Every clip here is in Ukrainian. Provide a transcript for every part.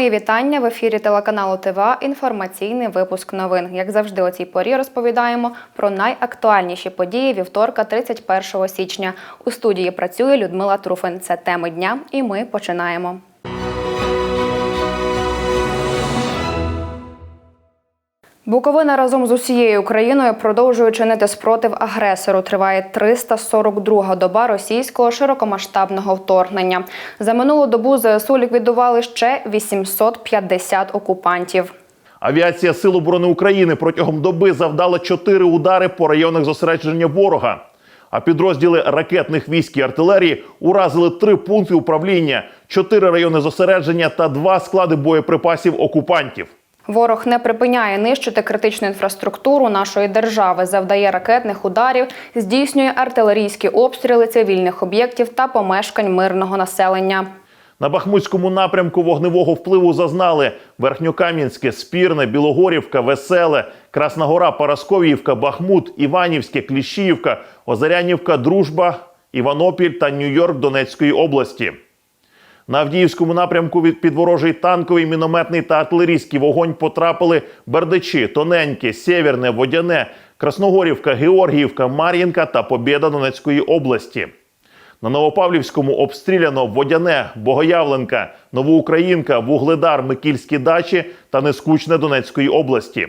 Мої вітання в ефірі телеканалу ТВА. Інформаційний випуск новин. Як завжди, о цій порі розповідаємо про найактуальніші події вівторка, 31 січня. У студії працює Людмила Труфин. Це теми дня, і ми починаємо. Буковина разом з усією Україною продовжує чинити спротив агресору. Триває 342-га доба російського широкомасштабного вторгнення. За минулу добу ЗСУ ліквідували ще 850 окупантів. Авіація Сил оборони України протягом доби завдала чотири удари по районах зосередження ворога. А підрозділи ракетних військ і артилерії уразили три пункти управління, чотири райони зосередження та два склади боєприпасів окупантів. Ворог не припиняє нищити критичну інфраструктуру нашої держави, завдає ракетних ударів, здійснює артилерійські обстріли цивільних об'єктів та помешкань мирного населення. На Бахмутському напрямку вогневого впливу зазнали Верхньокам'янське, Спірне, Білогорівка, Веселе, Красна Гора, Парасковіївка, Бахмут, Іванівське, Кліщіївка, Озарянівка, Дружба, Іванопіль та Нью-Йорк Донецької області. На Авдіївському напрямку від під ворожий танковий, мінометний та артилерійський вогонь потрапили Бердичі, Тоненьке, Сєвєрне, Водяне, Красногорівка, Георгіївка, Мар'їнка та Побєда Донецької області. На Новопавлівському обстріляно Водяне, Богоявленка, Новоукраїнка, Вугледар, Микільські дачі та Нескучне Донецької області.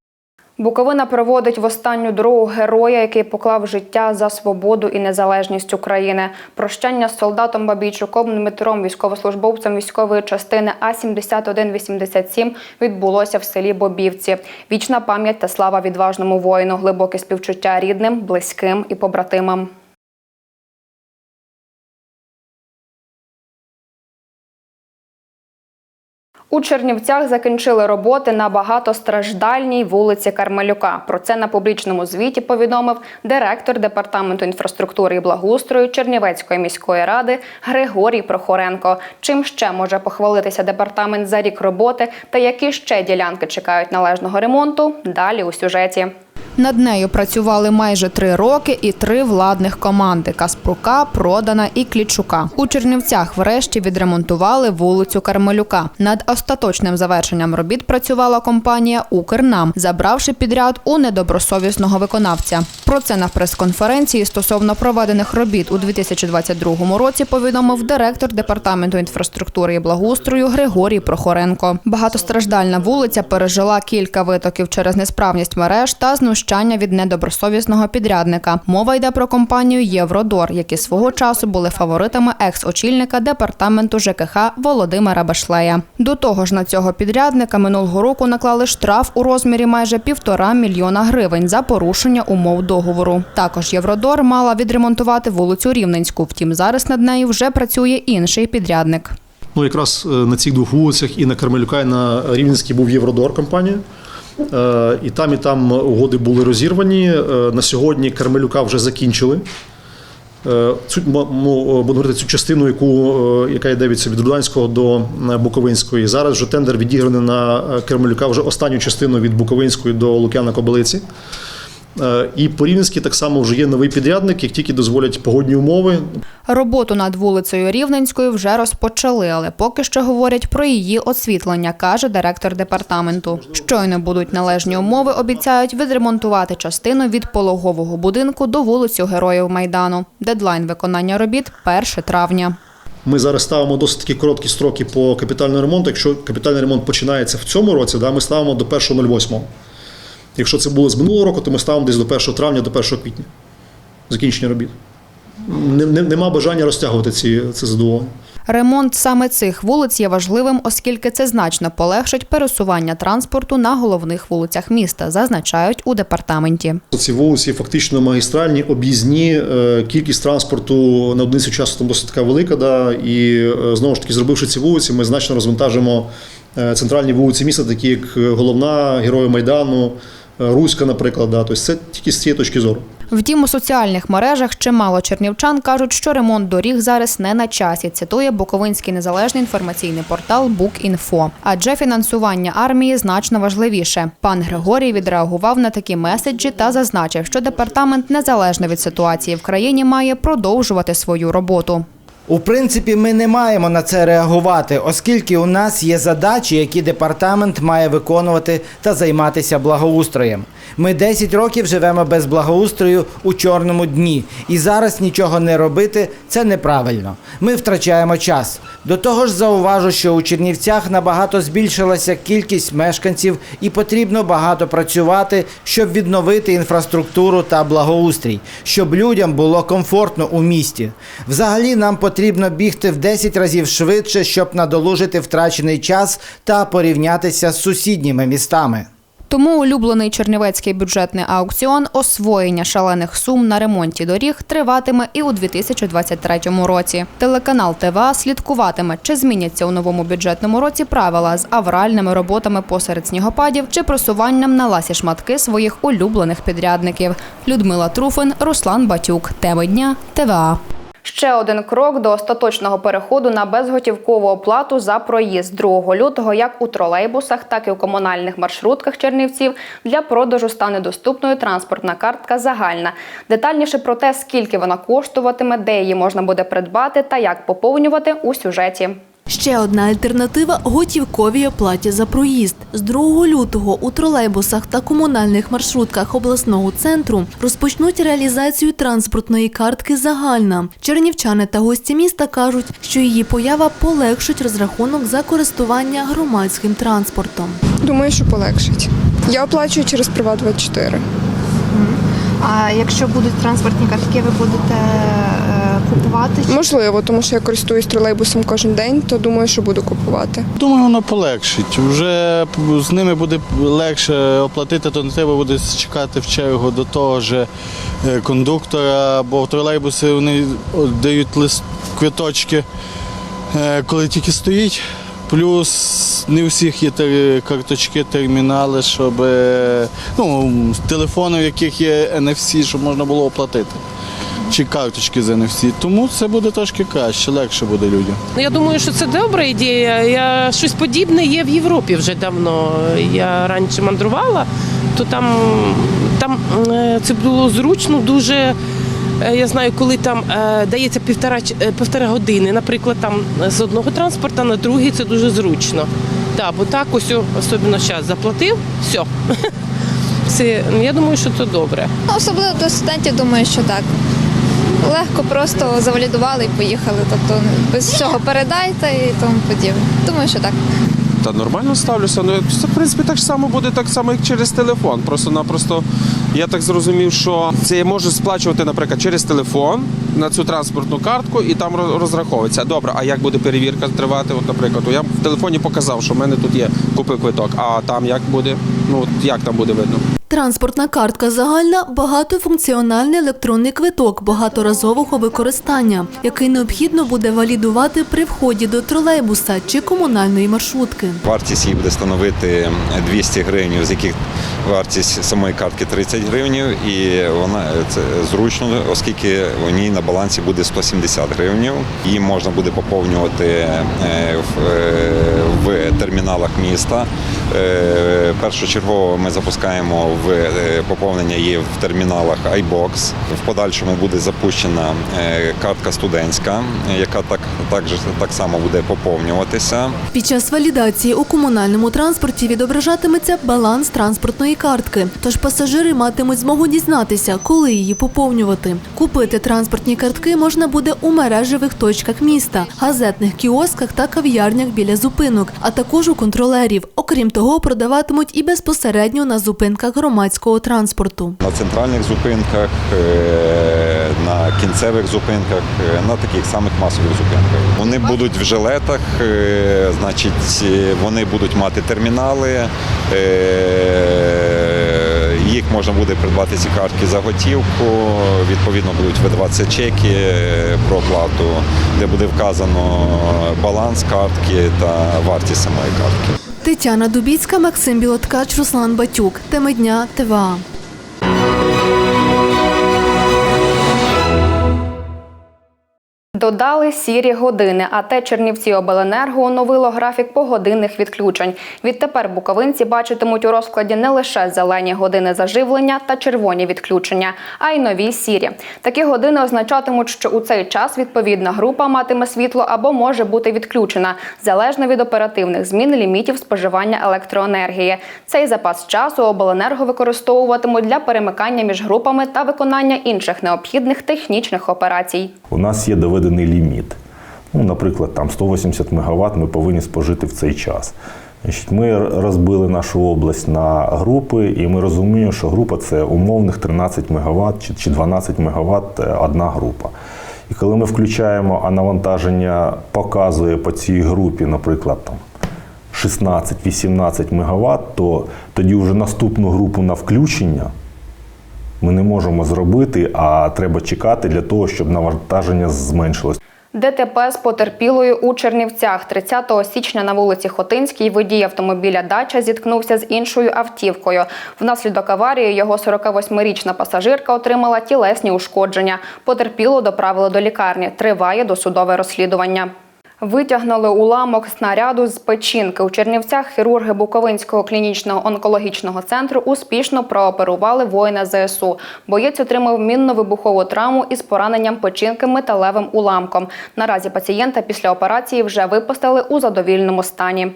Буковина проводить в останню дорогу героя, який поклав життя за свободу і незалежність України. Прощання з солдатом Бабійчуком Дмитром, військовослужбовцем військової частини А 7187 відбулося в селі Бобівці. Вічна пам'ять та слава відважному воїну, глибоке співчуття рідним, близьким і побратимам. У Чернівцях закінчили роботи на багатостраждальній вулиці Кармелюка. Про це на публічному звіті повідомив директор департаменту інфраструктури і благоустрою Чернівецької міської ради Григорій Прохоренко. Чим ще може похвалитися департамент за рік роботи та які ще ділянки чекають належного ремонту? Далі у сюжеті. Над нею працювали майже три роки і три владних команди Каспрука, Продана і Клічука. У Чернівцях врешті відремонтували вулицю Кармелюка. Над остаточним завершенням робіт працювала компанія Укрнам, забравши підряд у недобросовісного виконавця. Про це на прес-конференції стосовно проведених робіт у 2022 році повідомив директор департаменту інфраструктури і благоустрою Григорій Прохоренко. Багатостраждальна вулиця пережила кілька витоків через несправність мереж та знущання від недобросовісного підрядника. Мова йде про компанію Євродор, які свого часу були фаворитами екс-очільника департаменту ЖКХ Володимира Башлея. До того ж, на цього підрядника минулого року наклали штраф у розмірі майже півтора мільйона гривень за порушення умов договору. Також Євродор мала відремонтувати вулицю Рівненську. Втім, зараз над нею вже працює інший підрядник. Ну, якраз е, на цих двох вулицях і на Кармелюка, і на Рівненській був Євродор компанія. Е, І там, і там угоди були розірвані. Е, На сьогодні Кармелюка вже закінчили. Е, Цю, ну, говорити, цю частину, яку, яка йде від, від Руданського до Буковинської. Зараз вже тендер відіграний на Кермелюка, вже останню частину від Буковинської до Лук'яна Кобилиці. Е, І по Рівненській так само вже є новий підрядник, як тільки дозволять погодні умови, Роботу над вулицею Рівненською вже розпочали, але поки що говорять про її освітлення, каже директор департаменту. Щойно будуть належні умови, обіцяють відремонтувати частину від пологового будинку до вулицю Героїв Майдану. Дедлайн виконання робіт 1 травня. Ми зараз ставимо досить такі короткі строки по капітальному ремонту. Якщо капітальний ремонт починається в цьому році, да, ми ставимо до 1.08. Якщо це було з минулого року, то ми ставимо десь до 1 травня, до 1 квітня. Закінчення робіт. Не- не- Нема бажання розтягувати ці, це задоволення. Ремонт саме цих вулиць є важливим, оскільки це значно полегшить пересування транспорту на головних вулицях міста, зазначають у департаменті. Ці вулиці фактично магістральні, об'їзні. е, Кількість транспорту на одиницю часу там досить така велика. Да, і е, знову ж таки, зробивши ці вулиці, ми значно розвантажимо е, центральні вулиці міста, такі як головна, Герої Майдану, Руська, наприклад. Да. Тобто це тільки з цієї точки зору. Втім, у соціальних мережах чимало чернівчан кажуть, що ремонт доріг зараз не на часі. Цитує Буковинський незалежний інформаційний портал Букінфо. Адже фінансування армії значно важливіше. Пан Григорій відреагував на такі меседжі та зазначив, що департамент незалежно від ситуації в країні має продовжувати свою роботу. У принципі, ми не маємо на це реагувати, оскільки у нас є задачі, які департамент має виконувати та займатися благоустроєм. Ми 10 років живемо без благоустрою у чорному дні, і зараз нічого не робити це неправильно. Ми втрачаємо час. До того ж, зауважу, що у Чернівцях набагато збільшилася кількість мешканців, і потрібно багато працювати, щоб відновити інфраструктуру та благоустрій, щоб людям було комфортно у місті. Взагалі нам потрібно бігти в 10 разів швидше, щоб надолужити втрачений час та порівнятися з сусідніми містами. Тому улюблений чернівецький бюджетний аукціон освоєння шалених сум на ремонті доріг триватиме і у 2023 році. Телеканал ТВА слідкуватиме, чи зміняться у новому бюджетному році правила з авральними роботами посеред снігопадів чи просуванням на ласі шматки своїх улюблених підрядників. Людмила Труфин, Руслан Батюк. Теми дня ТВА. Ще один крок до остаточного переходу на безготівкову оплату за проїзд 2 лютого, як у тролейбусах, так і у комунальних маршрутках Чернівців для продажу стане доступною транспортна картка загальна. Детальніше про те, скільки вона коштуватиме, де її можна буде придбати та як поповнювати у сюжеті. Ще одна альтернатива готівковій оплаті за проїзд. З 2 лютого у тролейбусах та комунальних маршрутках обласного центру розпочнуть реалізацію транспортної картки загальна. Чернівчани та гості міста кажуть, що її поява полегшить розрахунок за користування громадським транспортом. Думаю, що полегшить. Я оплачую через Приват24. А якщо будуть транспортні картки, ви будете купувати? Можливо, тому що я користуюсь тролейбусом кожен день, то думаю, що буду купувати. Думаю, воно полегшить. Вже з ними буде легше оплатити, то не треба буде чекати в чергу до того ж е, кондуктора, бо в тролейбуси вони дають лист квиточки, е, коли тільки стоїть. Плюс не у всіх є тер- карточки, термінали, щоб е, ну, телефони, в яких є NFC, щоб можна було оплатити. Чи карточки з NFC. Тому це буде трошки краще, легше буде людям. Ну, Я думаю, що це добра ідея. Я щось подібне є в Європі вже давно. Я раніше мандрувала, то там, там е, це було зручно дуже. Е, Я знаю, коли там е, дається півтора, е, півтора години, наприклад, там з одного транспорту на другий це дуже зручно. Так, бо так ось особливо час заплатив, все. Це, ну, я думаю, що це добре. Ну, особливо до студентів, думаю, що так. Легко просто завалідували і поїхали. Тобто без всього передайте і тому подібне. Думаю, що так. Та нормально ставлюся. Ну це в принципі так само буде так само, як через телефон. Просто-напросто я так зрозумів, що це я можу сплачувати, наприклад, через телефон на цю транспортну картку і там роз- розраховується. Добре, а як буде перевірка тривати? От, наприклад, я в телефоні показав, що в мене тут є купив квиток, а там як буде? Ну от як там буде видно? Транспортна картка загальна багатофункціональний електронний квиток багаторазового використання, який необхідно буде валідувати при вході до тролейбуса чи комунальної маршрутки. Вартість її буде становити 200 гривень, з яких вартість самої картки 30 гривень, і вона це зручно, оскільки у ній на балансі буде 170 гривень. Її можна буде поповнювати е, в, е, в терміналах міста. Е, Першочергово ми запускаємо в е, поповнення її в терміналах iBox. В подальшому буде запущена е, картка студентська, яка так, так, так само буде поповнюватися. Під час валідації у комунальному транспорті відображатиметься баланс транспортної картки, тож пасажири матимуть змогу дізнатися, коли її поповнювати. Купити транспортні картки можна буде у мережевих точках міста, газетних кіосках та кав'ярнях біля зупинок, а також у контролерів. Окрім того, продаватимуть і безпосередньо на зупинках громадського транспорту. На центральних зупинках, е, на кінцевих зупинках, е, на таких самих масових зупинках. Вони будуть в жилетах, е, значить, вони будуть мати термінали. Їх можна буде придбати ці картки за готівку. Відповідно, будуть видаватися чеки про оплату, де буде вказано баланс картки та вартість самої картки. Тетяна Дубіцька, Максим Білоткач, Руслан Батюк. Теми дня ТВА. Додали сірі години, а те Чернівці Обленерго оновило графік погодинних відключень. Відтепер буковинці бачитимуть у розкладі не лише зелені години заживлення та червоні відключення, а й нові сірі. Такі години означатимуть, що у цей час відповідна група матиме світло або може бути відключена, залежно від оперативних змін лімітів споживання електроенергії. Цей запас часу обленерго використовуватимуть для перемикання між групами та виконання інших необхідних технічних операцій. У нас є доведений ліміт. Ну, наприклад, там 180 МВт ми повинні спожити в цей час. Ми розбили нашу область на групи, і ми розуміємо, що група це умовних 13 МВт чи- чи 12 МВт одна група. І коли ми включаємо, а навантаження показує по цій групі, наприклад, там 16-18 МВт, то тоді вже наступну групу на включення ми не можемо зробити, а треба чекати для того, щоб навантаження зменшилось. ДТП з потерпілою у Чернівцях 30 січня на вулиці Хотинській водій автомобіля Дача зіткнувся з іншою автівкою. Внаслідок аварії його 48-річна пасажирка отримала тілесні ушкодження. Потерпілу доправили до лікарні. Триває досудове розслідування. Витягнули уламок снаряду з печінки. У Чернівцях хірурги Буковинського клінічного онкологічного центру успішно прооперували воїна ЗСУ. Боєць отримав мінно-вибухову травму із пораненням печінки металевим уламком. Наразі пацієнта після операції вже випустили у задовільному стані.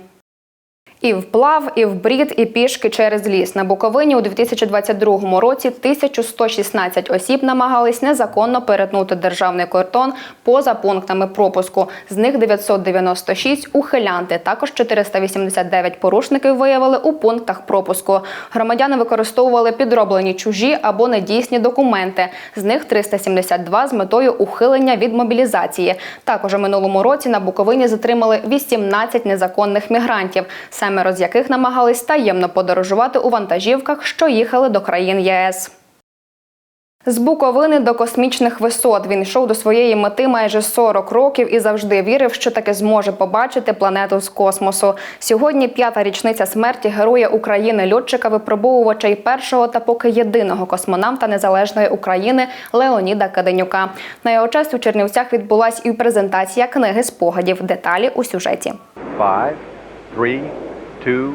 І вплав, і вбрід, і пішки через ліс. На Буковині у 2022 році 1116 осіб намагались незаконно перетнути державний кордон поза пунктами пропуску. З них 996 – ухилянти. Також 489 порушників виявили у пунктах пропуску. Громадяни використовували підроблені чужі або недійсні документи. З них 372 з метою ухилення від мобілізації. Також у минулому році на Буковині затримали 18 незаконних мігрантів, семеро з яких намагались таємно подорожувати у вантажівках, що їхали до країн ЄС. З Буковини до космічних висот він йшов до своєї мети майже 40 років і завжди вірив, що таки зможе побачити планету з космосу. Сьогодні п'ята річниця смерті героя України, льотчика, випробовувача і першого та поки єдиного космонавта незалежної України Леоніда Каденюка. На його честь у Чернівцях відбулась і презентація книги спогадів. Деталі у сюжеті. Five, three, two,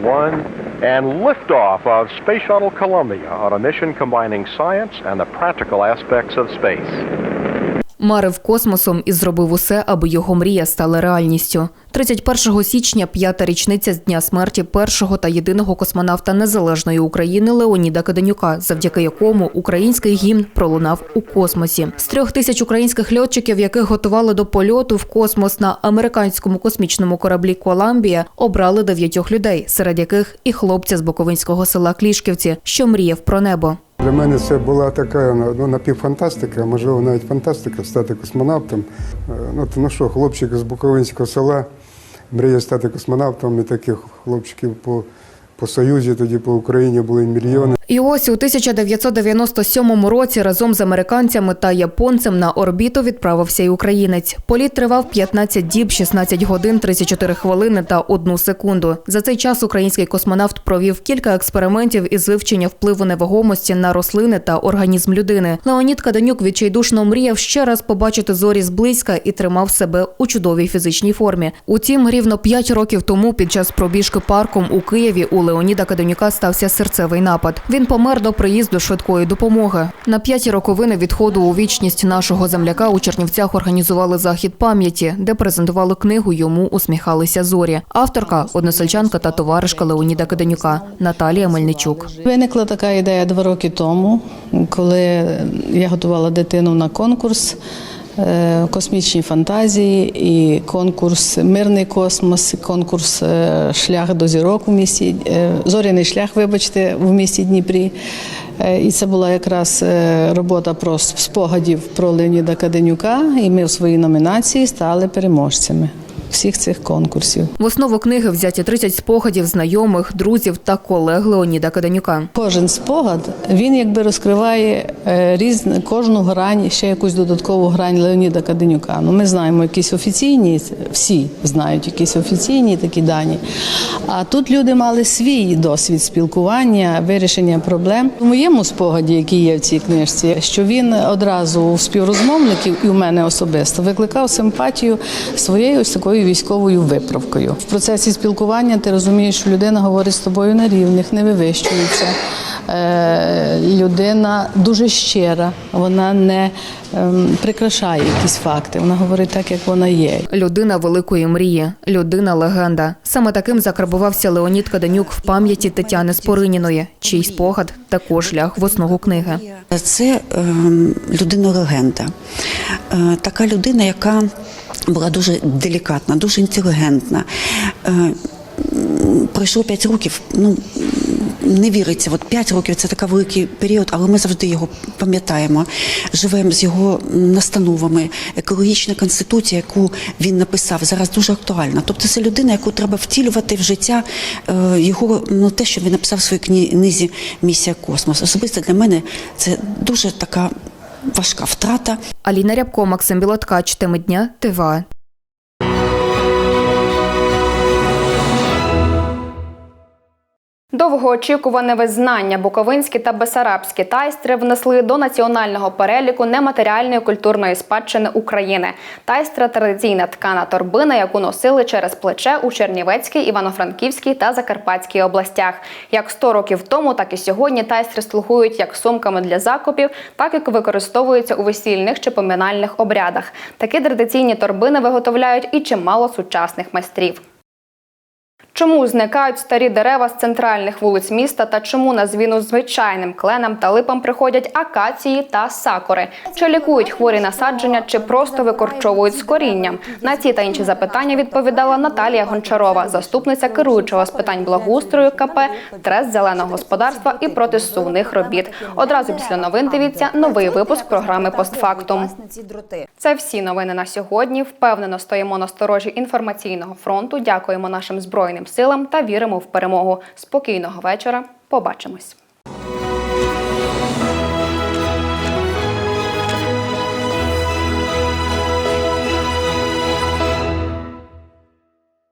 one, and liftoff of Space Shuttle Columbia on a mission combining science and the practical aspects of space. Марив космосом і зробив усе, аби його мрія стала реальністю. 31 січня, п'ята річниця з дня смерті першого та єдиного космонавта незалежної України Леоніда Каденюка, завдяки якому український гімн пролунав у космосі. З трьох тисяч українських льотчиків, яких готували до польоту в космос на американському космічному кораблі Коламбія, обрали дев'ятьох людей, серед яких і хлопця з Буковинського села Клішківці, що мріяв про небо. Для мене це була така ну, напівфантастика, можливо, навіть фантастика стати космонавтом. Е, Ну, то, ну що, хлопчик з Буковинського села мріє стати космонавтом, і таких хлопчиків по, по Союзі, тоді по Україні були мільйони. І ось у 1997 році разом з американцями та японцем на орбіту відправився й українець. Політ тривав 15 діб, 16 годин, 34 хвилини та 1 секунду. За цей час український космонавт провів кілька експериментів із вивчення впливу невагомості на рослини та організм людини. Леонід Каденюк відчайдушно мріяв ще раз побачити зорі зблизька і тримав себе у чудовій фізичній формі. Утім, рівно 5 років тому під час пробіжки парком у Києві у Леоніда Каденюка стався серцевий напад. Він помер до приїзду швидкої допомоги. На п'яті роковини відходу у вічність нашого земляка у Чернівцях організували захід пам'яті, де презентували книгу Йому усміхалися зорі. Авторка односельчанка та товаришка Леоніда Каденюка Наталія Мельничук. Виникла така ідея два роки тому, коли я готувала дитину на конкурс. Е, Космічні фантазії і конкурс Мирний космос, конкурс е, Шлях до зірок у місті е, Зоряний шлях, вибачте, в місті Дніпрі. Е, І це була якраз е, робота про спогадів про Леоніда Каденюка. І ми в своїй номінації стали переможцями. всіх цих конкурсів. В основу книги взяті 30 спогадів знайомих, друзів та колег Леоніда Каденюка. Кожен спогад він якби розкриває е, різну кожну грань, ще якусь додаткову грань Леоніда Каденюка. Ну ми знаємо якісь офіційні, всі знають якісь офіційні такі дані. А тут люди мали свій досвід спілкування, вирішення проблем. У моєму спогаді, який є в цій книжці, що він одразу у співрозмовників і у мене особисто викликав симпатію своєю ось такою військовою виправкою. В процесі спілкування ти розумієш, що людина говорить з тобою на рівних, не вивищується. Е, Людина дуже щира, вона не ем, прикрашає якісь факти. Вона говорить так, як вона є. Людина великої мрії, людина легенда. Саме таким закарбувався Леонід Каденюк в пам'яті Тетяни Спориніної, чий спогад також ляг в основу книги. Це ем, людина-легенда. Е, така людина, яка була дуже делікатна, дуже інтелігентна. Е, пройшло 5 років. Ну, не віриться, от 5 років це такий великий період, але ми завжди його пам'ятаємо. Живемо з його настановами. Екологічна конституція, яку він написав, зараз дуже актуальна. Тобто це людина, яку треба втілювати в життя е, його, ну те, що він написав в своїй книзі Місія Космос. Особисто для мене це дуже така важка втрата. Аліна Рябко, Максим Білоткач, теми дня, ТВА. Довгоочікуване визнання буковинські та бесарабські тайстри внесли до національного переліку нематеріальної культурної спадщини України. Тайстра традиційна ткана торбина, яку носили через плече у Чернівецькій, Івано-Франківській та Закарпатській областях. Як 100 років тому, так і сьогодні тайстри слугують як сумками для закупів, так і використовуються у весільних чи поминальних обрядах. Такі традиційні торбини виготовляють і чимало сучасних майстрів. Чому зникають старі дерева з центральних вулиць міста та чому на зміну звичайним кленам та липам приходять акації та сакури? Чи лікують хворі насадження, чи просто викорчовують з корінням? На ці та інші запитання відповідала Наталія Гончарова, заступниця керуючого з питань благоустрою КП Трест зеленого господарства і протисувних робіт. Одразу після новин дивіться новий випуск програми Постфактум. Це всі новини на сьогодні. Впевнено стоїмо на сторожі інформаційного фронту. Дякуємо нашим збройним силам та віримо в перемогу. Спокійного вечора. Побачимось.